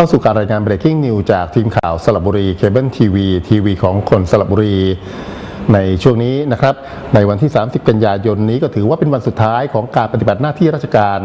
เข้าสู่การรายงาน breaking news จากทีมข่าวสระบุรีเคเบิลทีวีทีวีของคนสระบุรีในช่วงนี้นะครับในวันที่ 30 กันยายนนี้ก็ถือว่าเป็นวันสุดท้ายของการปฏิบัติหน้าที่ราชการ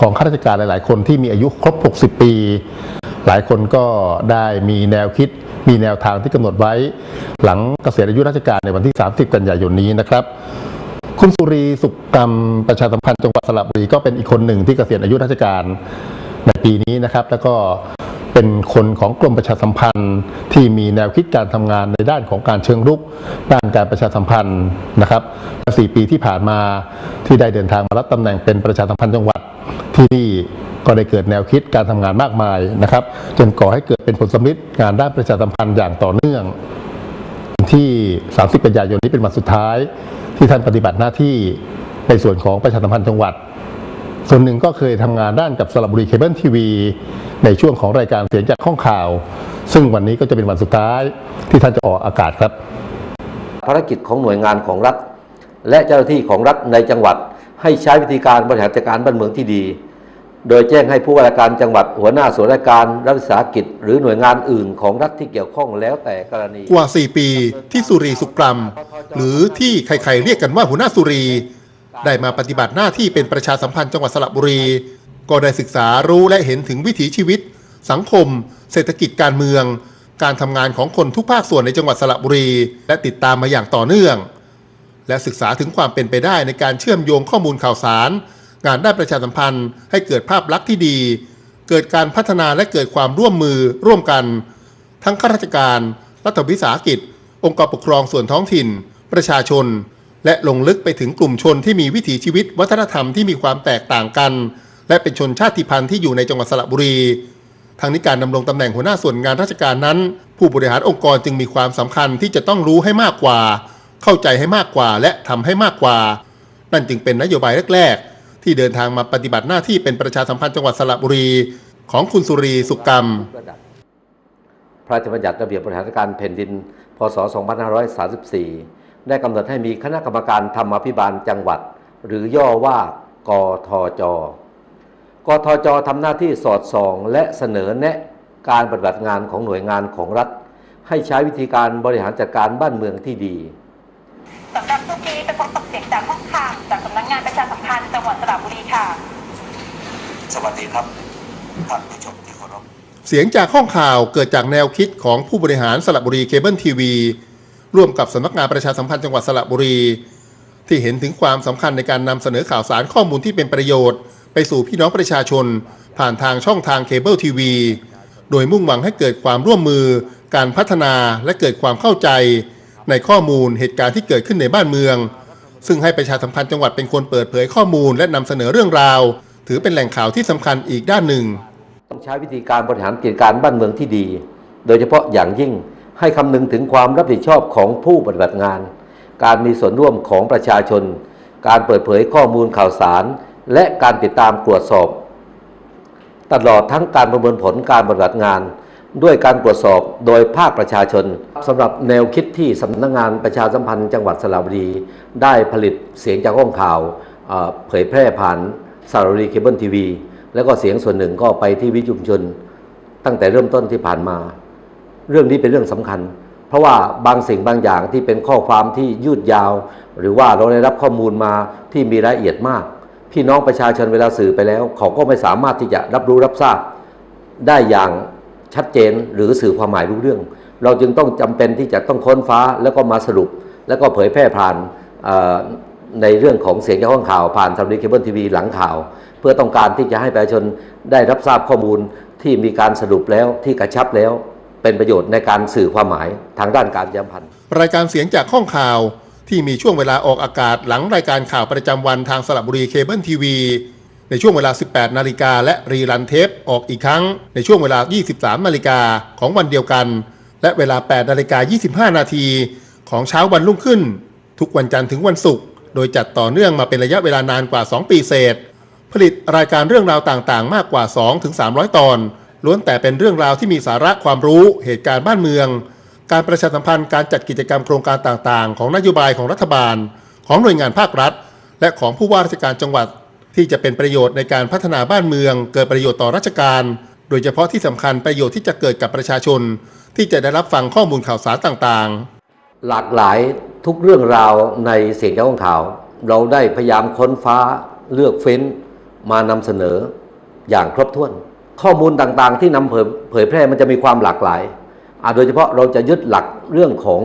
ของข้าราชการหลาย ๆ คนที่มีอายุครบ 60 ปี หลายคนก็ได้มีแนวคิด มีแนวทางที่กำหนดไว้ หลังเกษียณอายุราชการในวันที่ 30 กันยายนนี้นะครับ คุณสุรีสุขกรรมประชาสัมพันธ์จังหวัดสระบุรีก็เป็นอีกคนหนึ่งที่เกษียณอายุราชการในปีนี้นะครับ แล้วก็ เป็นคนของกรมประชาสัมพันธ์ ที่มีแนวคิดการทำงานในด้านของการเชิงรุก ด้านการประชาสัมพันธ์นะครับสี่ปีที่ผ่านมาที่ได้เดินทางมารับตำแหน่งเป็นประชาสัมพันธ์จังหวัดที่นี่ก็ได้เกิดแนวคิดการทำงานมากมายนะครับ จนก่อให้เกิดเป็นผลสำลิดงานด้านประชาสัมพันธ์อย่างต่อเนื่อง ที่ 30 กันยายนนี้เป็นวันสุดท้าย ที่ท่านปฏิบัติหน้าที่ในส่วนของประชาสัมพันธ์จังหวัด ส่วนหนึ่งก็เคยทำงานด้านกับสระบุรีเคเบิลทีวีในช่วงของรายการเสียงจากห้องข่าว ซึ่งวันนี้ก็จะเป็นวันสุดท้ายที่ท่านจะออกอากาศครับ ภารกิจของหน่วยงานของรัฐ และเจ้าหน้าที่ของรัฐในจังหวัด ให้ใช้วิธีการบริหารจัดการบ้านเมืองที่ดี โดยแจ้งให้ผู้ว่าราชการจังหวัดหัวหน้าส่วนราชการรัฐวิสาหกิจ หรือหน่วยงานอื่นของรัฐที่เกี่ยวข้องแล้วแต่กรณี กว่า 4 ปีที่สุรีสุกรรม หรือที่ใครๆเรียกกันว่าหัวหน้าสุรี ได้มาปฏิบัติหน้าที่เป็นประชาสัมพันธ์จังหวัดสระบุรี ก็ได้ศึกษารู้และเห็นถึงวิถีชีวิต สังคม เศรษฐกิจการเมือง การทำงานของคนทุกภาคส่วนในจังหวัดสระบุรี และติดตามมาอย่างต่อเนื่อง และศึกษาถึงความเป็นไปได้ในการเชื่อมโยงข้อมูลข่าวสาร งานด้านประชาสัมพันธ์ ให้เกิดภาพลักษณ์ที่ดี เกิดการพัฒนาและเกิดความร่วมมือร่วมกัน ทั้งข้าราชการ รัฐวิสาหกิจ องค์กรปกครองส่วนท้องถิ่น ประชาชน และลงลึกไปถึงกลุ่มชนที่มีวิถีชีวิตวัฒนธรรมที่มีความแตกต่างกัน และเป็นชนชาติพันธุ์ที่อยู่ในจังหวัดสระบุรีทางนี้การดำรงตำแหน่งหัวหน้าส่วนงานราชการนั้น ผู้บริหารองค์กรจึงมีความสำคัญที่จะต้องรู้ให้มากกว่า เข้าใจให้มากกว่าและทำให้มากกว่า นั่นจึงเป็นนโยบายแรก ๆ ที่เดินทางมาปฏิบัติหน้าที่เป็นประชาสัมพันธ์จังหวัดสระบุรี ของคุณสุรีสุกกรรม พระราชบัญญัติระเบียบ บริหารราชการแผ่นดิน พศ 2534 ได้กำหนดให้มีคณะกรรมการธรรมาภิบาลจังหวัด หรือย่อว่ากทจ กทจทำหน้าที่สอดส่องและเสนอแนะการปฏิบัติงานของหน่วยงานของรัฐ ให้ใช้วิธีการบริหารจัดการบ้านเมืองที่ดีสำหรับช่วงนี้เป็นพบตกเสียงจากห้องข่าวจากสำนักงานประชาสัมพันธ์จังหวัดสระบุรีค่ะ สวัสดีครับท่านผู้ชมที่เคารพเสียงจากห้องข่าวเกิดจากแนวคิดของผู้บริหารสระบุรีเคเบิลทีวี ร่วมกับสำนักงานประชาสัมพันธ์จังหวัดสระบุรี ที่เห็นถึงความสำคัญในการนำเสนอข่าวสารข้อมูลที่เป็นประโยชน์ ไปสู่พี่น้องประชาชน ผ่านทางช่องทางเคเบิลทีวี โดยมุ่งหวังให้เกิดความร่วมมือ การพัฒนาและเกิดความเข้าใจ ในข้อมูลเหตุการณ์ที่เกิดขึ้นในบ้านเมือง ซึ่งให้ประชาสัมพันธ์จังหวัดเป็นคนเปิดเผยข้อมูลและนำเสนอเรื่องราว ถือเป็นแหล่งข่าวที่สำคัญอีกด้านหนึ่ง ต้องใช้วิธีการบริหารกิจการบ้านเมืองที่ดี โดยเฉพาะอย่างยิ่ง ให้คำนึงถึงความรับผิดชอบของผู้ปฏิบัติงาน การมีส่วนร่วมของประชาชน การเปิดเผยข้อมูลข่าวสาร และการติดตามตรวจสอบ ตลอดทั้งการประเมินผลการปฏิบัติงาน ด้วยการตรวจสอบโดยภาคประชาชนสำหรับแนวคิดที่สำนักงานประชาสัมพันธ์ จังหวัดสระบุรี ได้ผลิตเสียงจากห้องข่าวเผยแพร่ผ่านสระบุรีเคเบิลทีวี แล้วก็เสียงส่วนหนึ่งก็ไปที่วิทยุชุมชน ตั้งแต่เริ่มต้นที่ผ่านมา เรื่องนี้เป็นเรื่องสำคัญ เพราะว่าบางสิ่งบางอย่างที่เป็นข้อความที่ยืดยาว หรือว่าเราได้รับข้อมูลมาที่มีรายละเอียดมาก พี่น้องประชาชนเวลาสื่อไปแล้ว เขาก็ไม่สามารถที่จะรับรู้รับทราบ ได้อย่างชัดเจนหรือสื่อความหมายรู้เรื่อง เราจึงต้องจำเป็นที่จะต้องค้นฟ้าแล้วก็มาสรุป แล้วก็เผยแพร่ผ่านในเรื่องของเสียงจากห้องข่าวผ่านสำนักเคเบิลทีวีหลังข่าว เพื่อต้องการที่จะให้ประชาชนได้รับทราบข้อมูลที่มีการสรุปแล้วที่กระชับแล้ว เป็นประโยชน์ในการสื่อความหมายทางด้านการประชาสัมพันธ์ รายการเสียงจากห้องข่าวที่มีช่วงเวลาออกอากาศหลังรายการข่าวประจำวันทางสระบุรีเคเบิลทีวีในช่วงเวลา 18 นาฬิกาและรีรันเทปออกอีกครั้ง ในช่วงเวลา 23 นาฬิกาของวันเดียวกัน และเวลา 8 นาฬิกา 25 นาทีของเช้าวันรุ่งขึ้น ทุกวันจันทร์ถึงวันศุกร์โดยจัดต่อเนื่องมาเป็นระยะเวลานานกว่า 2 ปีเศษ ผลิตรายการเรื่องราวต่างๆ มากกว่า 2-300 ตอน ล้วนแต่เป็นเรื่องราวที่มีสาระความรู้เหตุการณ์บ้านเมือง การประชาสัมพันธ์การจัดกิจกรรมโครงการต่างๆ ของนโยบายของรัฐบาล ของหน่วยงานภาครัฐ และของผู้ว่าราชการจังหวัด ที่จะเป็นประโยชน์ในการพัฒนาบ้านเมือง เกิดประโยชน์ต่อราชการ โดยเฉพาะที่สำคัญประโยชน์ที่จะเกิดกับประชาชน ที่จะได้รับฟังข้อมูลข่าวสารต่างๆ หลากหลายทุกเรื่องราวในเสียงจากห้องข่าว เราได้พยายามค้นฟ้าเลือกเฟ้น มานำเสนออย่างครบถ้วน ข้อมูลต่างๆ ที่นำเผยแพร่มันจะมีความหลากหลายอะโดยเฉพาะเราจะยึดหลักเรื่องของ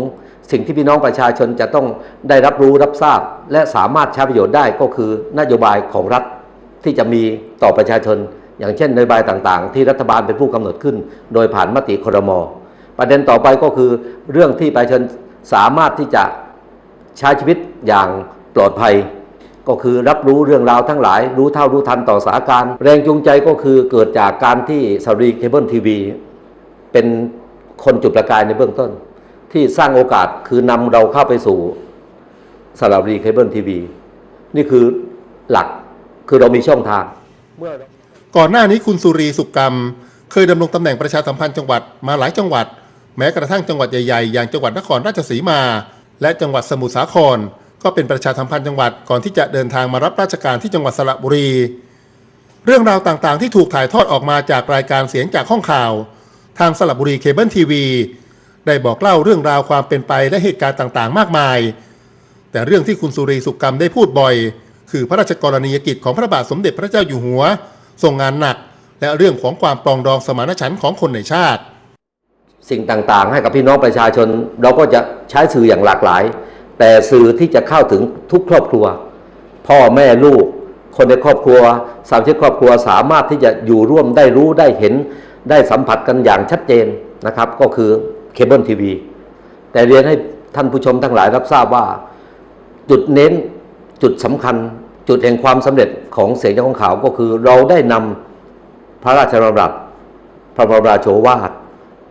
สิ่งที่พี่น้องประชาชนจะต้องได้รับรู้รับทราบ และสามารถใช้ประโยชน์ได้ก็คือนโยบายของรัฐที่จะมีต่อประชาชน อย่างเช่นนโยบายต่างๆ ที่รัฐบาลเป็นผู้กำหนดขึ้น โดยผ่านมติครม ประเด็นต่อไปก็คือเรื่องที่ประชาชนสามารถที่จะใช้ชีวิตอย่างปลอดภัย ก็คือรับรู้เรื่องราวทั้งหลาย รู้เท่ารู้ทันต่อสาการ แรงจูงใจก็คือเกิดจากการที่สรีเคเบิลทีวีเป็นคนจุดประกายในเบื้องต้น ที่สร้างโอกาสคือนำเราเข้าไปสู่สารีเคเบิลทีวีนี่คือหลักคือเรามีช่องทาง ก่อนหน้านี้คุณสุรีสุกกรรม เคยดำรงตำแหน่งประชาสัมพันธ์จังหวัดมาหลายจังหวัด แม้กระทั่งจังหวัดใหญ่ๆ อย่างจังหวัดนครราชสีมา และจังหวัดสมุทรสาคร ก็เป็นประชาสัมพันธ์จังหวัดก่อนที่จะเดินทางมารับราชการที่จังหวัดสระบุรี เรื่องราวต่างๆ ที่ถูกถ่ายทอดออกมาจากรายการเสียงจากห้องข่าว ทางสระบุรีเคเบิลทีวีได้บอกเล่าเรื่องราวความเป็นไปและเหตุการณ์ต่างๆ มากมาย แต่เรื่องที่คุณสุรีสุกกรรมได้พูดบ่อย คือพระราชกรณียกิจของพระบาทสมเด็จพระเจ้าอยู่หัวทรงงานหนัก และเรื่องของความปรองดองสมานฉันท์ของคนในชาติ สิ่งต่างๆ ให้กับพี่น้องประชาชน เราก็จะใช้สื่ออย่างหลากหลาย แต่สื่อที่จะเข้าถึงทุกครอบครัว พ่อแม่ลูก คนในครอบครัว สามชิกครอบครัวสามารถที่จะอยู่ร่วมได้รู้ได้เห็นได้สัมผัสกันอย่างชัดเจนนะครับ ก็คือเคเบิลทีวีแต่เรียนให้ท่านผู้ชมทั้งหลายรับทราบว่า จุดเน้นจุดสำคัญ จุดแห่งความสำเร็จของเสียงจากของข่าวก็คือ เราได้นำพระราชดำรัสพระบรมราโชวาท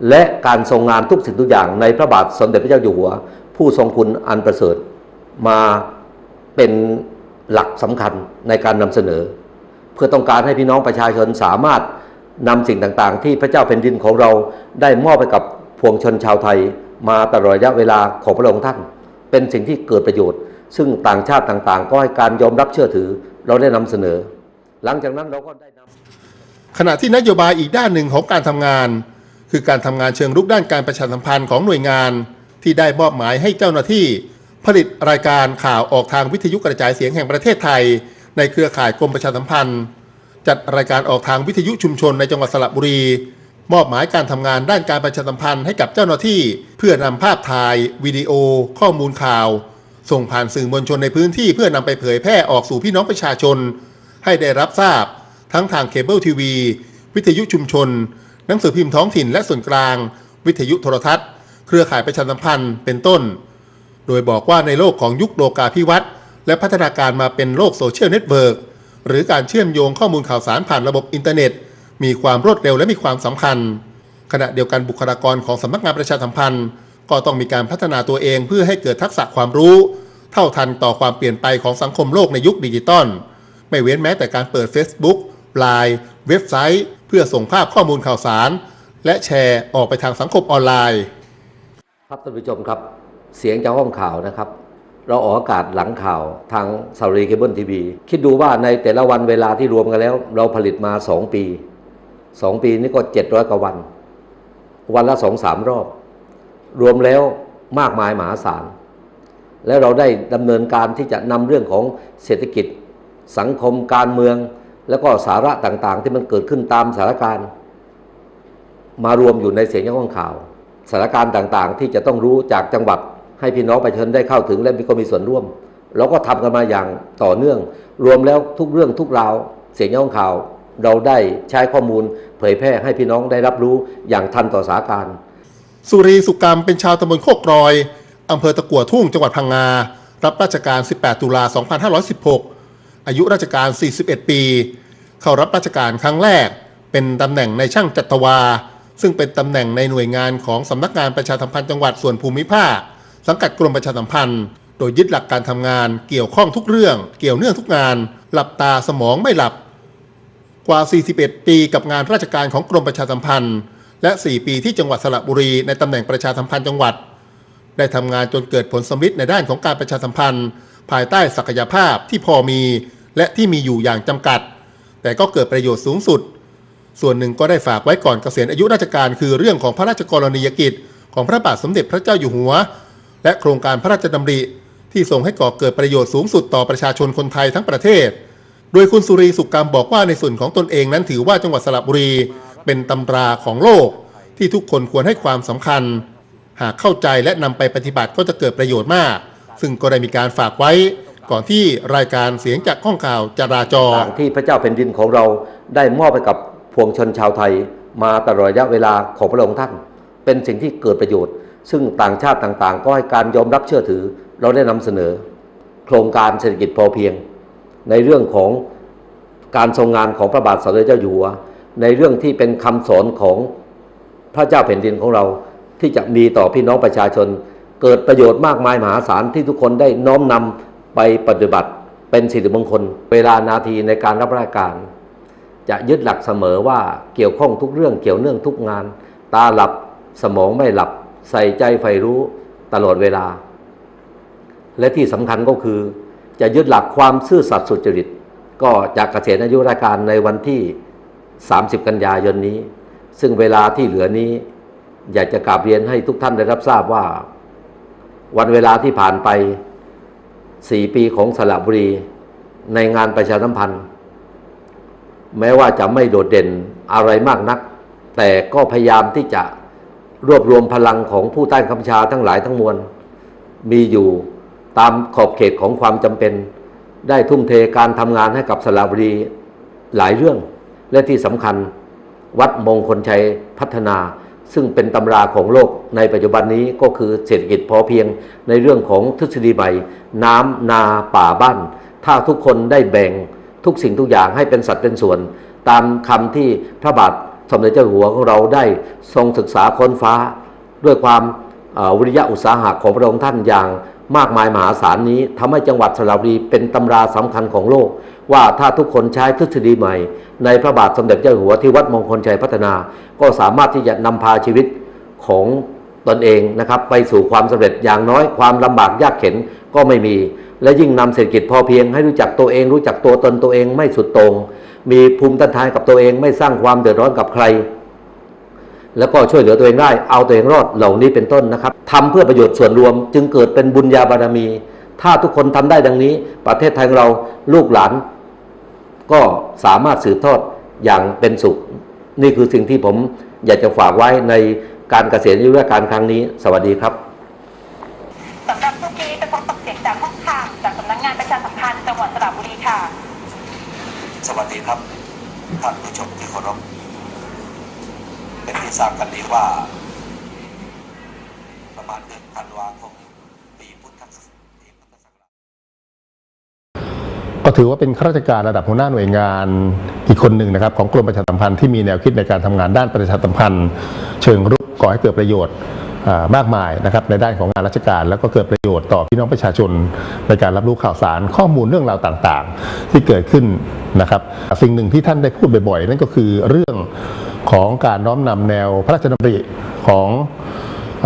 และการทรงงานทุกสิ่งทุกอย่างในพระบาทสมเด็จพระเจ้าอยู่หัว ผู้ทรงคุณอันประเสริฐ มาเป็นหลักสำคัญในการนำเสนอ เพื่อต้องการให้พี่น้องประชาชนสามารถนำสิ่งต่างๆ ที่พระเจ้าแผ่นดินของเราได้มอบไปกับพวงชนชาวไทย มาตลอดระยะเวลาของพระองค์ท่าน เป็นสิ่งที่เกิดประโยชน์ ซึ่งต่างชาติต่างๆ ก็ให้การยอมรับเชื่อถือเราได้นำเสนอ หลังจากนั้นเราก็ได้นำขณะที่นโยบายอีกด้านหนึ่งของการทำงาน คือการทำงานเชิงรุกด้านการประชาสัมพันธ์ของหน่วยงาน ที่ได้มอบหมายให้เจ้าหน้าที่ ผลิตรายการข่าวออกทางวิทยุกระจายเสียงแห่งประเทศไทย ในเครือข่ายกรมประชาสัมพันธ์ จัดรายการออกทางวิทยุชุมชนในจังหวัดสระบุรี มอบหมายการทำงานด้านการประชาสัมพันธ์ให้กับเจ้าหน้าที่ เพื่อนำภาพถ่าย วิดีโอ ข้อมูลข่าว ส่งผ่านสื่อมวลชนในพื้นที่เพื่อนำไปเผยแพร่ออกสู่พี่น้องประชาชน ให้ได้รับทราบ ทั้งทางเคเบิลทีวีวิทยุชุมชนหนังสือพิมพ์ท้องถิ่นและส่วนกลาง วิทยุโทรทัศน์ เครือข่ายประชาสัมพันธ์เป็นต้น โดยบอกว่าในโลกของยุคโลกาภิวัตน์และพัฒนาการมาเป็นโลกโซเชียลเน็ตเวิร์กหรือการเชื่อมโยงข้อมูลข่าวสารผ่านระบบอินเทอร์เน็ต มีความรวดเร็วและมีความสำคัญ ขณะเดียวกันบุคลากรของสำนักงานประชาสัมพันธ์ ก็ต้องมีการพัฒนาตัวเองเพื่อให้เกิดทักษะความรู้ เท่าทันต่อความเปลี่ยนไปของสังคมโลกในยุคดิจิตอลไม่เว้นแม้แต่การเปิด Facebook ไลน์เว็บไซต์ เพื่อส่งภาพข้อมูลข่าวสาร และแชร์ออกไปทางสังคมออนไลน์ ครับท่านผู้ชมครับ เสียงจากห้องข่าวนะครับ เราออกอากาศหลังข่าวทางสารีเคเบิลทีวีคิดดูว่าในแต่ละวันเวลาที่รวมกันแล้ว เราผลิตมา 2 ปี 2 ปีนี่ก็ 700 กว่าวัน วันละสองสามรอบ รวมแล้วมากมายมหาศาล แล้วเราได้ดำเนินการที่จะนำเรื่องของเศรษฐกิจ สังคมการเมือง แล้วก็สาระต่างๆ ที่มันเกิดขึ้นตามสถานการณ์ มารวมอยู่ในเสียงจากห้องข่าว สถานการณ์ต่างๆ ที่จะต้องรู้จากจังหวัดให้พี่น้องประชาชนได้เข้าถึงและมีก็มีส่วนร่วมเราก็ทำกันมาอย่างต่อเนื่อง รวมแล้วทุกเรื่องทุกราว เสียงจากห้องข่าว เราได้ใช้ข้อมูล เผยแพร่ให้พี่น้องได้รับรู้อย่างทันต่อสถานการณ์สุรีสุกรรมเป็นชาวตำบลโคกรอยอำเภอตะกัวทุ่งจังหวัดพังงา รับราชการ 18 ตุลา 2516 อายุราชการ 41 ปี เข้ารับราชการครั้งแรก เป็นตำแหน่งในช่างจัตวา ซึ่งเป็นตำแหน่งในหน่วยงานของสำนักงานประชาสัมพันธ์จังหวัดส่วนภูมิภาค สังกัดกรมประชาสัมพันธ์ โดยยึดหลักการทำงานเกี่ยวข้องทุกเรื่อง เกี่ยวเนื่องทุกงาน หลับตาสมองไม่หลับ กว่า 41 ปีกับงานราชการของกรมประชาสัมพันธ์ และ 4 ปีที่จังหวัดสระบุรีในตำแหน่งประชาสัมพันธ์จังหวัด ได้ทำงานจนเกิดผลสำฤทธิ์ในด้านของการประชาสัมพันธ์ ภายใต้ศักยภาพที่พอมี และที่มีอยู่อย่างจำกัด แต่ก็เกิดประโยชน์สูงสุด ส่วนหนึ่งก็ได้ฝากไว้ก่อนเกษียณอายุราชการคือเรื่องของพระราชกรณียกิจ ของพระบาทสมเด็จพระเจ้าอยู่หัว และโครงการพระราชดำริ ที่ส่งให้ก่อเกิดประโยชน์สูงสุดต่อประชาชนคนไทยทั้งประเทศ โดยคุณสุรีสุกกรรมบอกว่าในส่วนของตนเองนั้นถือว่าจังหวัดสระบุรี เป็นตำราของโลก ที่ทุกคนควรให้ความสำคัญ หากเข้าใจและนำไปปฏิบัติก็จะเกิดประโยชน์มาก ซึ่งก็ได้มีการฝากไว้ก่อนที่รายการเสียงจากข้องข่าวจราจรที่พระเจ้าแผ่นดินของเราได้มอบไปกับ พวงชนชาวไทยมาตลอดระยะเวลาของพระองค์ท่าน เป็นสิ่งที่เกิดประโยชน์ ซึ่งต่างชาติต่างๆ ก็ให้การยอมรับเชื่อถือ เราได้นำเสนอ โครงการเศรษฐกิจพอเพียง ในเรื่องของการทรงงานของพระบาทสมเด็จเจ้าอยู่หัว ในเรื่องที่เป็นคำสอนของพระเจ้าแผ่นดินของเราที่จะมีต่อพี่น้องประชาชน เกิดประโยชน์มากมายมหาศาลที่ทุกคนได้น้อมนำไปปฏิบัติเป็นสิริมงคล เวลานาทีในการรับราชการ จะยึดหลักเสมอว่าเกี่ยวข้องทุกเรื่องเกี่ยวเนื่องทุกงาน ตาหลับสมองไม่หลับ ใส่ใจใฝ่รู้ตลอดเวลา และที่สำคัญก็คือ จะยึดหลักความซื่อสัตย์สุจริต ก็จากเกษียณอายุราชการในวันที่ 30 กันยายนนี้ ซึ่งเวลาที่เหลือนี้ อยากจะกราบเรียนให้ทุกท่านได้รับทราบว่า วันเวลาที่ผ่านไป 4 ปีของสระบุรีในงานประชาสัมพันธ์ แม้ว่าจะไม่โดดเด่นอะไรมากนัก แต่ก็พยายามที่จะรวบรวมพลังของผู้ใต้คำชาทั้งหลายทั้งมวล มีอยู่ตามขอบเขตของความจำเป็น ได้ทุ่มเทการทำงานให้กับสระบุรีหลายเรื่อง และที่สำคัญวัดมงคลชัยพัฒนา ซึ่งเป็นตำราของโลกในปัจจุบันนี้ก็คือเศรษฐกิจพอเพียงในเรื่องของทฤษฎีใหม่ น้ำนาป่าบ้าน ถ้าทุกคนได้แบ่ง ทุกสิ่งทุกอย่างให้เป็นสัดเป็นส่วน ตามคำที่พระบาทสมเด็จเจ้าหัวของเราได้ทรงศึกษาค้นฟ้า ด้วยความวิริยะอุตสาหะของพระองค์ท่านอย่างมากมายมหาศาลนี้ทำให้จังหวัดสระบุรีเป็นตำราสำคัญของโลก ว่าถ้าทุกคนใช้ทฤษฎีใหม่ ในพระบาทสมเด็จเจ้าหัวที่วัดมงคลชัยพัฒนา ก็สามารถที่จะนำพาชีวิตของตนเองนะครับไปสู่ความสำเร็จอย่างน้อยความลำบากยากเข็นก็ไม่มี และยิ่งนำเศรษฐกิจพอเพียงให้รู้จักตัวเอง รู้จักตัวตนตัวเองไม่สุดโตรง มีภูมิต้านทานกับตัวเองไม่สร้างความเดือดร้อนกับใคร แล้วก็ช่วยเหลือตัวเองได้เอาตัวเองรอดเหล่านี้เป็นต้นนะครับทำเพื่อประโยชน์ส่วนรวม จึงเกิดเป็นบุญญาบารมี ถ้าทุกคนทำได้ดังนี้ ประเทศไทยเราลูกหลาน ก็สามารถสืบทอดอย่างเป็นสุข นี่คือสิ่งที่ผมอยากจะฝากไว้ในการเกษียณอายุราชการครั้งนี้ สวัสดีครับ งหวัดสระบุรีค่ะ สวัสดีครับ ท่านผู้ชมที่เคารพเป็นที่ทราบกันดีว่า ประมาณเดือนธันวาคมปีพุทธศักราชปีพุทธศักราชก็ถือว่าเป็นข้าราชการระดับหัวหน้าหน่วยงานอีกคนหนึ่งนะครับ ของกรมประชาสัมพันธ์ที่มีแนวคิดในการทำงานด้านประชาสัมพันธ์ เชิงรุกก่อให้เกิดประโยชน์อ่า มากมายนะครับในด้านของงานราชการ แล้วก็เกิดประโยชน์ต่อพี่น้องประชาชนในการรับรู้ข่าวสารข้อมูลเรื่องราวต่างๆ ที่เกิดขึ้นนะครับ สิ่งหนึ่งที่ท่านได้พูดบ่อยๆ นั่นก็คือเรื่องของการน้อมนำแนวพระราชดำริของ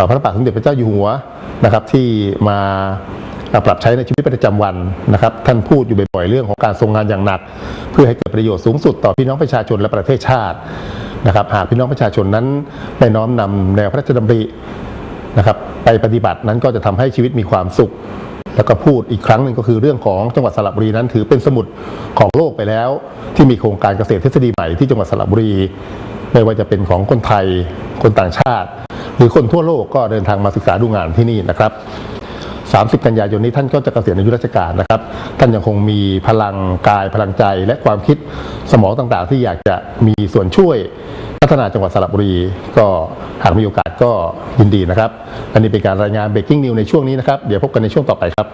พระบาทสมเด็จพระเจ้าอยู่หัวนะครับที่มาปรับใช้ในชีวิตประจำวันนะครับ ท่านพูดอยู่บ่อยๆเรื่องของการทรงงานอย่างหนัก เพื่อให้เกิดประโยชน์สูงสุดต่อพี่น้องประชาชนและประเทศชาตินะครับหากพี่น้องประชาชนนั้นได้น้อมนำแนวพระราชดำริ นะครับไปปฏิบัตินั้นก็จะทำให้ชีวิตมีความสุข แล้วก็พูดอีกครั้งหนึ่งก็คือเรื่องของจังหวัดสระบุรีนั้น ถือเป็นสมุดของโลกไปแล้ว ที่มีโครงการเกษตรทฤษฎีใหม่ที่จังหวัดสระบุรี ไม่ว่าจะเป็นของคนไทย คนต่างชาติ หรือคนทั่วโลกก็เดินทางมาศึกษาดูงานที่นี่นะครับ30 กันยายนนี้ท่านก็จะเกษียณอายุราชการนะครับ ท่านยังคงมีพลังกายพลังใจและความคิดสมองต่างๆ ที่อยากจะมีส่วนช่วย พัฒนาจังหวัดสระบุรี ก็หากมีโอกาสก็ยินดีนะครับ อันนี้เป็นการรายงาน Breaking News ในช่วงนี้นะครับ เดี๋ยวพบกันในช่วงต่อไปครับ